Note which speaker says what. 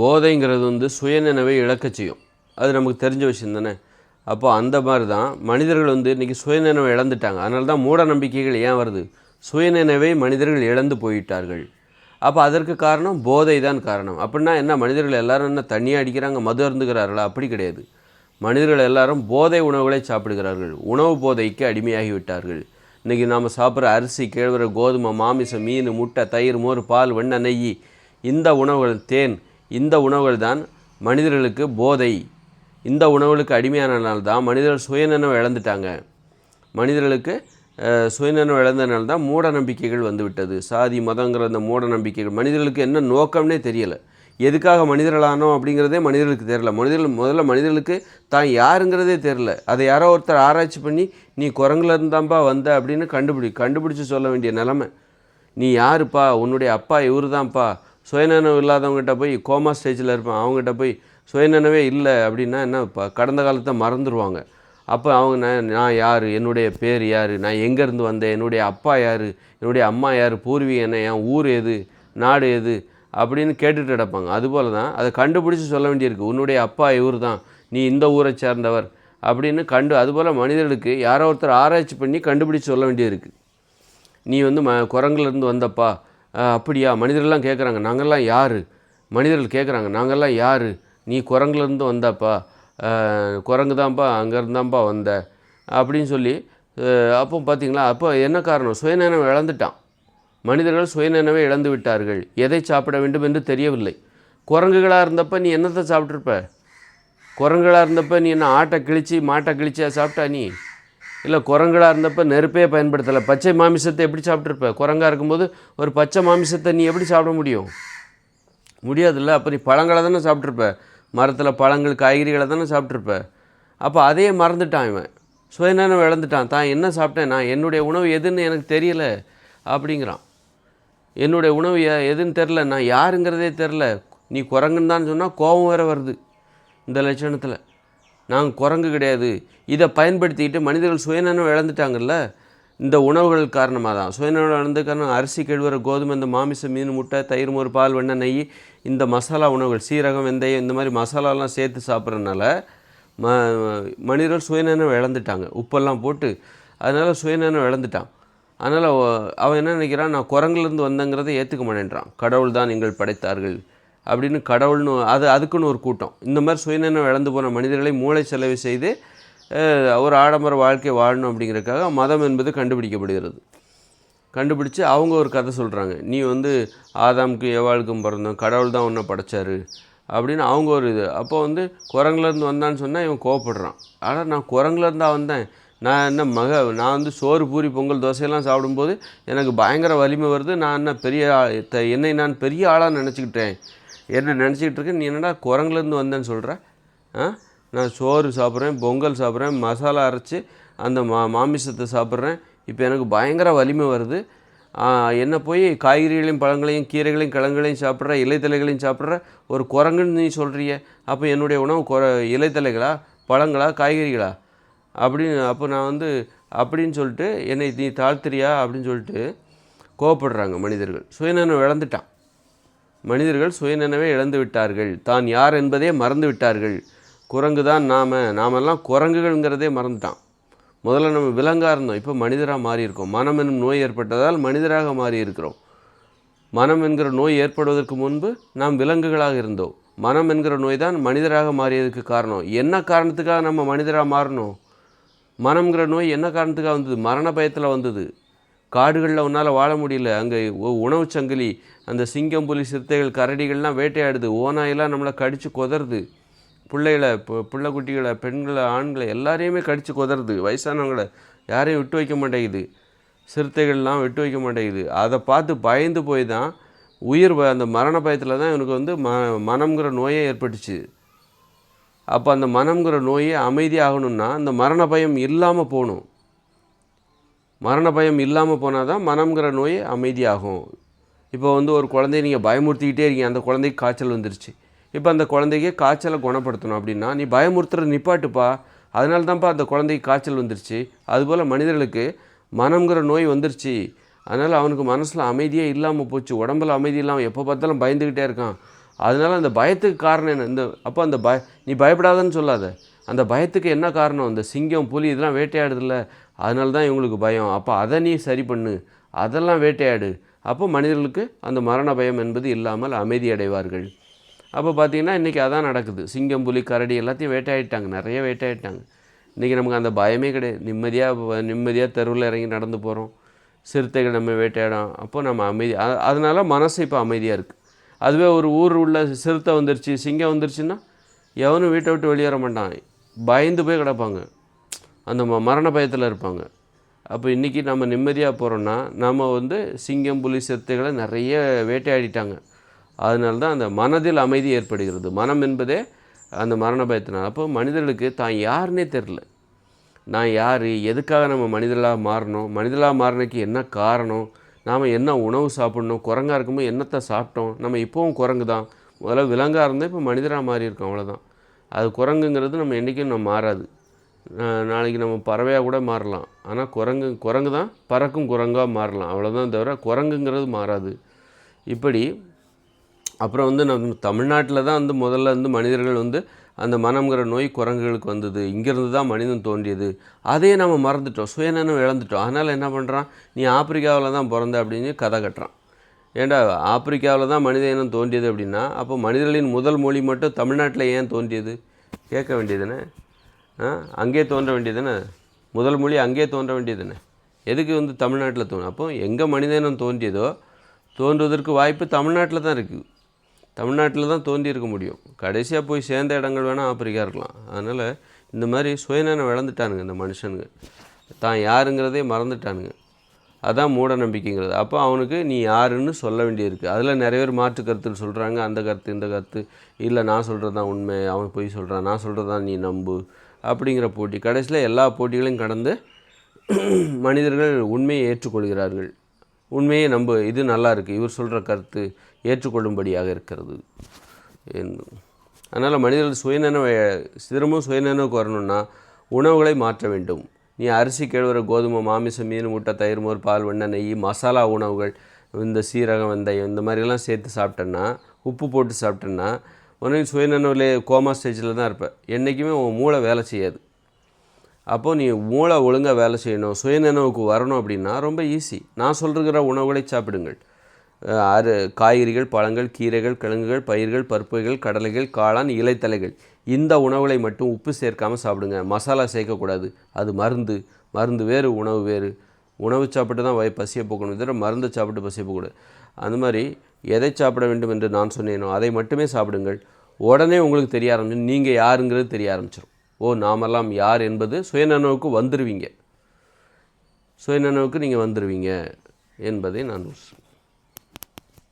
Speaker 1: போதைங்கிறது வந்து சுயநினைவை இழக்க செய்யும். அது நமக்கு தெரிஞ்ச விஷயம் தானே? அப்போ அந்த மாதிரி தான் மனிதர்கள் வந்து இன்றைக்கி சுயநினைவை இழந்துட்டாங்க. அதனால தான் மூட நம்பிக்கைகள் ஏன் வருது? சுயநினைவை மனிதர்கள் இழந்து போயிட்டார்கள். அப்போ அதற்கு காரணம் போதை தான் காரணம். அப்படின்னா என்ன? மனிதர்கள் எல்லாரும் என்ன தண்ணியாக அடிக்கிறாங்க மது அருந்துகிறார்களா? அப்படி கிடையாது. மனிதர்கள் எல்லாரும் போதை உணவுகளை சாப்பிடுகிறார்கள். உணவு போதைக்கு அடிமையாகி விட்டார்கள் இன்றைக்கி நாம் சாப்பிட்ற அரிசி கேழ்வர கோதுமை மாமிசம் மீன் முட்டை தயிர் மோர் பால் வெண்ணெய் நெய் இந்த உணவுகள் தேன் இந்த உணவுகள் தான் மனிதர்களுக்கு போதை. இந்த உணவுகளுக்கு அடிமையானனால தான் மனிதர்கள் சுயநலம் இழந்துட்டாங்க. மனிதர்களுக்கு சுயநலம் சுயநினைவு இழந்தனால தான் மூட நம்பிக்கைகள் வந்துவிட்டது. சாதி மதங்கிற அந்த மூட நம்பிக்கைகள். மனிதர்களுக்கு என்ன நோக்கம்னே தெரியலை. எதுக்காக மனிதர்களானோம் அப்படிங்கிறதே மனிதர்களுக்கு தெரியல. மனிதர்கள் முதல்ல மனிதர்களுக்கு தான் யாருங்கிறதே தெரில அதை யாரோ ஒருத்தர் ஆராய்ச்சி பண்ணி நீ குரங்குல இருந்தாம்பா வந்த? அப்படின்னு கண்டுபிடி கண்டுபிடிச்சி சொல்ல வேண்டிய நிலமை. நீ யாருப்பா? உன்னுடைய அப்பா இவர் தான்ப்பா சுயநினைவு இல்லாதவங்ககிட்ட போய் கோமா ஸ்டேஜில் இருப்பான். அவங்ககிட்ட போய் சுயநினைவே இல்லை அப்படின்னா என்ன இப்போ கடந்த காலத்தை மறந்துடுவாங்க அப்போ அவங்க நான் நான் யார் என்னுடைய பேர் யார் நான் எங்கேருந்து வந்தேன் என்னுடைய அப்பா யார் என்னுடைய அம்மா யார் பூர்வீகம் என்ன என் ஊர் எது நாடு எது அப்படின்னு கேட்டுட்டு கிடப்பாங்க அதுபோல் தான் அதை கண்டுபிடிச்சி சொல்ல வேண்டியிருக்கு. உன்னுடைய அப்பா இவர் தான் நீ இந்த ஊரை சேர்ந்தவர் அப்படின்னு கண்டு அதுபோல் மனிதர்களுக்கு யாரோ ஒருத்தர் ஆராய்ச்சி பண்ணி கண்டுபிடிச்சி சொல்ல வேண்டியிருக்கு. நீ வந்து ம குரங்குலேருந்து வந்தப்பா அப்படியா? மனிதர்கள்லாம் கேட்குறாங்க நாங்கள்லாம் யார்? மனிதர்கள் கேட்குறாங்க நாங்கள்லாம் யார்? நீ குரங்குலேருந்து வந்தப்பா. குரங்கு தான்ப்பா அங்கேருந்தான்ப்பா வந்த. அப்படின்னு சொல்லி அப்போ பார்த்தீங்களா அப்போ என்ன காரணம்? சுயநினைவு இழந்துட்டான். மனிதர்கள் சுயநினைவை இழந்து விட்டார்கள். எதை சாப்பிட வேண்டும் என்று தெரியவில்லை. குரங்குகளாக இருந்தப்போ நீ என்னத்தை சாப்பிட்ருப்ப குரங்குகளாக இருந்தப்போ நீ என்ன ஆட்டை கிழித்து மாட்டை கிழிச்சா சாப்பிட்டா நீ? இல்லை குரங்குகளாக இருந்தப்போ நெருப்பே பயன்படுத்தலை. பச்சை மாமிசத்தை எப்படி சாப்பிட்ருப்ப குரங்கா இருக்கும்போது ஒரு பச்சை மாமிசத்தை நீ எப்படி சாப்பிட முடியும்? முடியாதுல்ல அப்போ நீ பழங்களை தானே சாப்பிட்ருப்ப மரத்தில் பழங்கள் காய்கறிகளை தானே சாப்பிட்ருப்ப அப்போ அதையே மறந்துட்டான் இவன். சுயநலம் இழந்துட்டான். தான் என்ன சாப்பிட்டேன் நான்? என்னுடைய உணவு எதுன்னு எனக்கு தெரியல அப்படிங்கிறான். என்னுடைய உணவு எதுன்னு தெரில நான் யாருங்கிறதே தெரில நீ குரங்குன்னு தான் சொன்னால் கோபம் வேறு வருது இந்த லட்சணத்தில். நாங்கள் குரங்கு கிடையாது. இதை பயன்படுத்திக்கிட்டு மனிதர்கள் சுயநலம் இழந்துட்டாங்கல்ல? இந்த உணவுகள் காரணமாக தான் சுயநலம் இழந்து காரணம் அரிசி கழுவுற கோதுமை இந்த மாமிசம் மீன் முட்டை தயிர் மோர் பால் வெண்ணெய் நெய் இந்த மசாலா உணவுகள் சீரகம் வெந்தயம் இந்த மாதிரி மசாலாலாம் சேர்த்து சாப்பிட்றதுனால ம மனிதர்கள் சுயநலம் இழந்துட்டாங்க. உப்பெல்லாம் போட்டு அதனால் சுயநலம் இழந்துட்டான். அதனால் அவன் என்ன நினைக்கிறான்? நான் குரங்குலேருந்து வந்தங்கிறத ஏற்றுக்க மாட்டேன்றான். கடவுள் தான் நீங்கள் படைத்தார்கள். அப்படின்னு கடவுள்னு அது அதுக்குன்னு ஒரு கூட்டம். இந்த மாதிரி சுயநலம் இழந்து போன மனிதர்களை மூளை செலவு செய்து ஒரு ஆடம்பர வாழ்க்கை வாழணும் அப்படிங்கிறதுக்காக மதம் என்பது கண்டுபிடிக்கப்படுகிறது. கண்டுபிடிச்சு அவங்க ஒரு கதை சொல்கிறாங்க நீ வந்து ஆதாமுக்கு எவாளுக்கும் பிறந்தோம் கடவுள் தான் உன்னை படைச்சாரு அப்படின்னு அவங்க ஒரு இது. அப்போ வந்து குரங்குலேருந்து வந்தான்னு சொன்னால் இவன் கோவப்படுறான். ஆனால் நான் குரங்குலேருந்தா வந்தேன். நான் என்ன மக நான் வந்து சோறு பூரி பொங்கல் தோசையெல்லாம் சாப்பிடும்போது எனக்கு பயங்கர வலிமை வருது. நான் என்ன பெரிய என்னை நான் பெரிய ஆளாக நினச்சிக்கிட்டேன். என்ன நினச்சிக்கிட்டு இருக்க நீ என்னடா குரங்குலேருந்து வந்தேன்னு சொல்கிற ஆ? நான் சோறு சாப்பிட்றேன் பொங்கல் சாப்பிட்றேன் மசாலா அரைச்சி அந்த மா மாமிசத்தை சாப்பிட்றேன். இப்போ எனக்கு பயங்கர வலிமை வருது. என்ன போய் காய்கறிகளையும் பழங்களையும் கீரைகளையும் கிழங்குகளையும் சாப்பிட்ற இலைத்தலைகளையும் சாப்பிட்ற ஒரு குரங்குன்னு நீ சொல்கிறிய அப்போ என்னுடைய உணவு குர இலைத்தலைகளா பழங்களா காய்கறிகளா? அப்படின்னு அப்போ நான் வந்து அப்படின்னு சொல்லிட்டு என்னை நீ தாழ்த்துறியா அப்படின்னு சொல்லிட்டு கோவப்படுறாங்க மனிதர்கள். சுயநலம் இழந்துட்டான். மனிதர்கள் சுயநினைவை இழந்து விட்டார்கள் தான் யார் என்பதே மறந்து விட்டார்கள் குரங்கு தான் நாம் நாமெல்லாம் குரங்குகள்ங்கிறதே மறந்துட்டான். முதல்ல நம்ம விலங்காக இருந்தோம். இப்போ மனிதராக மாறியிருக்கோம். மனம் என்னும் நோய் ஏற்பட்டதால் மனிதராக மாறியிருக்கிறோம். மனம் என்கிற நோய் ஏற்படுவதற்கு முன்பு நாம் விலங்குகளாக இருந்தோம். மனம் என்கிற நோய் தான் மனிதராக மாறியதுக்கு காரணம். என்ன காரணத்துக்காக நம்ம மனிதராக மாறணும்? மனம்ங்கிற நோய் என்ன காரணத்துக்காக வந்தது? மரண பயத்தில் வந்தது. காடுகளில் உன்னால் வாழ முடியல. அங்கே உணவுச் சங்கிலி அந்த சிங்கம் புலி சிறுத்தைகள் கரடிகள்லாம் வேட்டையாடுது. ஓனாயெல்லாம் நம்மளை கடித்து கொதறது. பிள்ளைகளை பிள்ளை குட்டிகளை பெண்களை ஆண்களை எல்லாரையுமே கடித்து கொதறது. வயசானவங்களை யாரையும் விட்டு வைக்க மாட்டேங்குது. சிறுத்தைகள்லாம் விட்டு வைக்க மாட்டேங்குது. அதை பார்த்து பயந்து போய் தான் உயிர் ப- அந்த மரண பயத்தில் தான் இவனுக்கு வந்து ம மனம்ங்கிற நோயே ஏற்பட்டுச்சு. அப்போ அந்த மனம்ங்கிற நோயே அமைதியாகணும்னா அந்த மரண பயம் இல்லாமல் போகணும். மரண பயம் இல்லாமல் போனால் தான் மனம்ங்கிற நோய் அமைதியாகும். இப்போ வந்து ஒரு குழந்தைய நீங்கள் பயமுறுத்திக்கிட்டே இருக்கீங்க. அந்த குழந்தைக்கு காய்ச்சல் வந்துருச்சு. இப்போ அந்த குழந்தைக்கு காய்ச்சலை குணப்படுத்தணும் அப்படின்னா நீ பயமுறுத்துற நிப்பாட்டுப்பா. அதனால தான்ப்பா அந்த குழந்தைக்கு காய்ச்சல் வந்துருச்சு. அதுபோல் மனிதர்களுக்கு மனம்ங்கிற நோய் வந்துருச்சு. அதனால் அவனுக்கு மனசில் அமைதியே இல்லாமல் போச்சு. உடம்புல அமைதி இல்லாமல் எப்போ பார்த்தாலும் பயந்துக்கிட்டே இருக்கான். அதனால அந்த பயத்துக்கு காரணம் என்ன? இந்த அப்போ அந்த பய நீ பயப்படாதன்னு சொல்லாத. அந்த பயத்துக்கு என்ன காரணம்? இந்த சிங்கம் புலி இதெல்லாம் வேட்டையாடுதில்ல அதனால தான் இவங்களுக்கு பயம். அப்போ அதை நீ சரி பண்ணு. அதெல்லாம் வேட்டையாடு. அப்போ மனிதர்களுக்கு அந்த மரண பயம் என்பது இல்லாமல் அமைதி அடைவார்கள் அப்போ பார்த்தீங்கன்னா இன்றைக்கி அதான் நடக்குது. சிங்கம் புலி கரடி எல்லாத்தையும் வேட்டையாடிட்டாங்க. நிறைய வேட்டையாடிட்டாங்க. இன்றைக்கி நமக்கு அந்த பயமே கிடையாது. நிம்மதியாக நிம்மதியாக தெருவில் இறங்கி நடந்து போகிறோம் சிறுத்தைகள் நம்ம வேட்டையாடும் அப்போ நம்ம அமைதி. அதனால் அதனால மனசு இப்போ அமைதியாக இருக்குது அதுவே ஒரு ஊர் உள்ள சிறுத்தை வந்துருச்சு சிங்கம் வந்துருச்சுன்னா எவனும் வீட்டை விட்டு வெளியேற மாட்டான். பயந்து போய் கிடப்பாங்க. அந்த ம- மரண பயத்தில் இருப்பாங்க. அப்போ இன்றைக்கி நம்ம நிம்மதியாக போகிறோன்னா நம்ம வந்து சிங்கம் புலி சிறுத்தைகளை நிறைய வேட்டையாடிட்டாங்க. அதனால தான் அந்த மனதில் அமைதி ஏற்படுகிறது. மனம் என்பதே அந்த மரண பயத்தினால். அப்போ மனிதர்களுக்கு தான் யாருன்னே தெரில நான் யார்? எதுக்காக நம்ம மனிதர்களாக மாறணும்? மனிதர்களாக மாறினக்கு என்ன காரணம்? நாம் என்ன உணவு சாப்பிடணும்? குரங்காக இருக்கும்போது என்னத்தை சாப்பிட்டோம்? நம்ம இப்போவும் குரங்கு தான். முதல்ல விலங்காக இருந்தால் இப்போ மனிதராக மாறி இருக்கோம் அவ்வளோதான் அது குரங்குங்கிறது நம்ம என்றைக்கும் நம்ம மாறாது. நாளைக்கு நம்ம பறவையாக கூட மாறலாம். ஆனால் குரங்கு குரங்கு தான் பறக்கும் குரங்காக மாறலாம். அவ்வளோதான் தவிர குரங்குங்கிறது மாறாது. இப்படி அப்புறம் வந்து நம்ம தமிழ்நாட்டில் தான் வந்து முதல்ல வந்து மனிதர்கள் வந்து அந்த மனம்ங்கிற நோய் குரங்குகளுக்கு வந்தது. இங்கேருந்து தான் மனிதன் தோன்றியது. அதையே நம்ம மறந்துட்டோம். சுயநனம் இழந்துட்டோம். அதனால் என்ன பண்ணுறான் நீ ஆப்பிரிக்காவில் தான் பிறந்த அப்படின்னு கதை கட்டுறான். ஏண்டா ஆப்பிரிக்காவில் தான் மனித இனம் தோன்றியது அப்படின்னா அப்போ மனிதர்களின் முதல் மொழி மட்டும் தமிழ்நாட்டில் ஏன் தோன்றியது? கேட்க வேண்டியதுனே? அங்கே தோன்ற வேண்டியதுதானே முதல் மொழி அங்கே தோன்ற வேண்டியதுதானே எதுக்கு வந்து தமிழ்நாட்டில் தோணும் அப்போ எங்கே மனித இனம் தோன்றியதோ தோன்றுவதற்கு வாய்ப்பு தமிழ்நாட்டில் தான் இருக்குது தமிழ்நாட்டில் தான் தோன்றி இருக்க முடியும். கடைசியாக போய் சேர்ந்த இடங்கள் வேணால் ஆப்பிரிக்கா இருக்கலாம். அதனால் இந்த மாதிரி சுயநலம் இழந்துட்டானுங்க இந்த மனுஷனுங்க. தான் யாருங்கிறதே மறந்துட்டானுங்க. அதுதான் மூட நம்பிக்கைங்கிறது அப்போ அவனுக்கு நீ யாருன்னு சொல்ல வேண்டியிருக்கு. அதில் நிறைய பேர் மாற்று கருத்துன்னு சொல்கிறாங்க அந்த கருத்து இந்த கருத்து. இல்லை நான் சொல்கிறது தான் உண்மை. அவன் பொய் சொல்கிறான் நான் சொல்கிறது தான் நீ நம்பு. அப்படிங்கிற போட்டி. கடைசியில் எல்லா போட்டிகளையும் கடந்து மனிதர்கள் உண்மையை ஏற்றுக்கொள்கிறார்கள். உண்மையை நம்ப. இது நல்லா இருக்குது இவர் சொல்கிற கருத்து ஏற்றுக்கொள்ளும்படியாக இருக்கிறது. அதனால் மனிதர்கள் சுயநனவை சிரமம் சுயநனவுக்கு வரணும்னா உணவுகளை மாற்ற வேண்டும். நீ அரிசி கேழ்வர கோதுமை மாமிசம் மீன் முட்டை தயிர் மோர் பால் வெண்ணெய் நெய் மசாலா உணவுகள் இந்த சீரகம் வெந்தயம் இந்த மாதிரிலாம் சேர்த்து சாப்பிட்டேன்னா உப்பு போட்டு சாப்பிட்டேன்னா உனக்கு சுயநனவிலே கோமா ஸ்டேஜில் தான் இருப்பேன் என்றைக்குமே உன் மூளை வேலை செய்யாது. அப்போது நீ மூளை ஒழுங்காக வேலை செய்யணும் சுயநினைவுக்கு வரணும் அப்படின்னா ரொம்ப ஈஸி நான் சொல்கிற உணவுகளை சாப்பிடுங்கள். ஆறு காய்கறிகள் பழங்கள் கீரைகள் கிழங்குகள் பயிர்கள் பருப்புகள் கடலைகள் காளான் இலைத்தலைகள். இந்த உணவுகளை மட்டும் உப்பு சேர்க்காமல் சாப்பிடுங்க. மசாலா சேர்க்கக்கூடாது. அது மருந்து. மருந்து வேறு உணவு வேறு. உணவு சாப்பிட்டு தான் வய பசியை போக்கணும். தவிர மருந்து சாப்பிட்டு பசியை போகக்கூடாது அந்த மாதிரி எதை சாப்பிட வேண்டும் என்று நான் சொன்னேனோ அதை மட்டுமே சாப்பிடுங்கள். உடனே உங்களுக்கு தெரிய ஆரம்பிச்சு நீங்கள் யாருங்கிறது தெரிய ஆரம்பிச்சிடும். ஓ நாமெல்லாம் யார் என்பது சுயநனவுக்கு வந்துடுவீங்க சுயநனவுக்கு நீங்கள் வந்துடுவீங்க என்பதை நான்